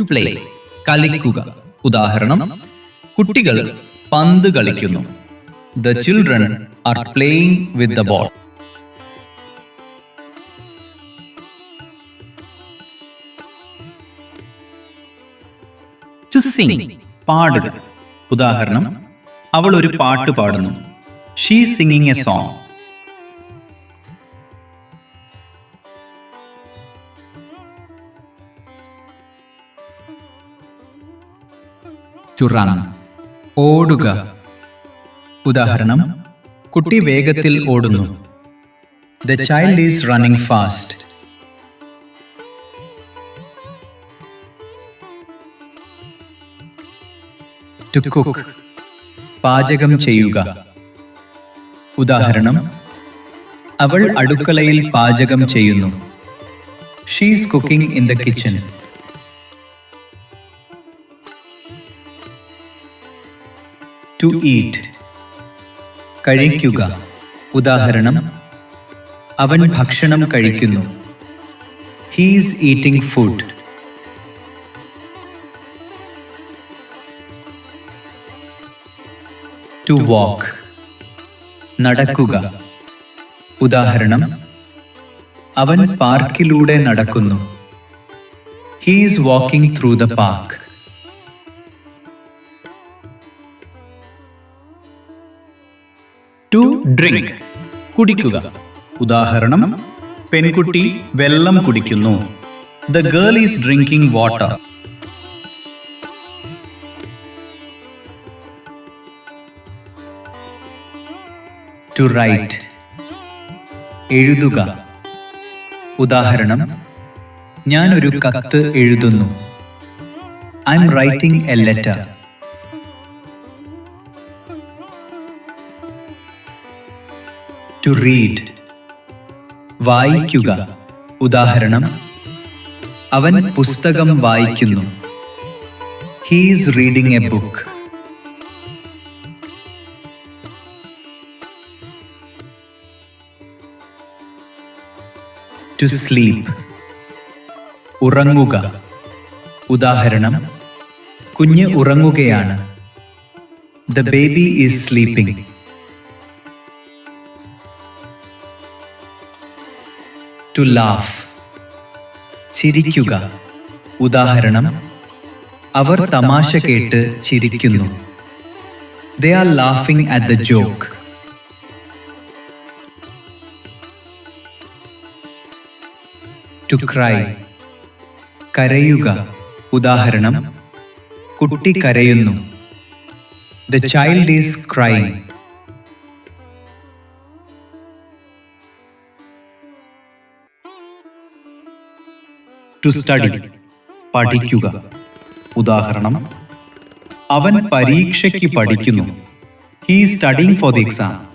To play കളിക്കുക. ഉദാഹരണം കുട്ടികൾ പന്ത് കളിക്കുന്നു. The children are playing with the ball to പാടുക. ഉദാഹരണം അവൾ ഒരു പാട്ട് പാടുന്നു. She singing a song to run ഓടുക. ഉദാഹരണം കുട്ടി വേഗത്തിൽ ഓടുന്നു. The child is running fast to cook പാചകം ചെയ്യുക. ഉദാഹരണം അവൾ അടുക്കളയിൽ പാചകം ചെയ്യുന്നു. She's cooking in the kitchen to eat കഴിക്കുക. ഉദാഹരണം അവൻ ഭക്ഷണം കഴിക്കുന്നു. He's eating food to walk നടക്കുക. ഉദാഹരണം അവൻ പാർക്കിലൂടെ നടക്കുന്നു. He's walking through the park to drink കുടിക്കുക. ഉദാഹരണം പെൺകുട്ടി വെള്ളം കുടിക്കുന്നു. The girl is drinking water to write എഴുതുക. ഉദാഹരണം ഞാനൊരു കത്ത് എഴുതുന്നു. I am writing a letter to read വായിക്കുക. ഉദാഹരണം അവൻ പുസ്തകം വായിക്കുന്നു. He's reading a book to sleep ഉറങ്ങുക. ഉദാഹരണം കുഞ്ഞ് ഉറങ്ങുകയാണ്. The baby is sleeping to laugh ചിരിക്കുക. ഉദാഹരണം അവർ തമാശ കേട്ട് ചിരിക്കുന്നു. They are laughing at the joke to cry കരയുക. ഉദാഹരണം കുട്ടി കരയുന്നു. The child is crying to study പഠിക്കുക. ഉദാഹരണം അവൻ പരീക്ഷയ്ക്ക് പഠിക്കുന്നു. He studying for the exam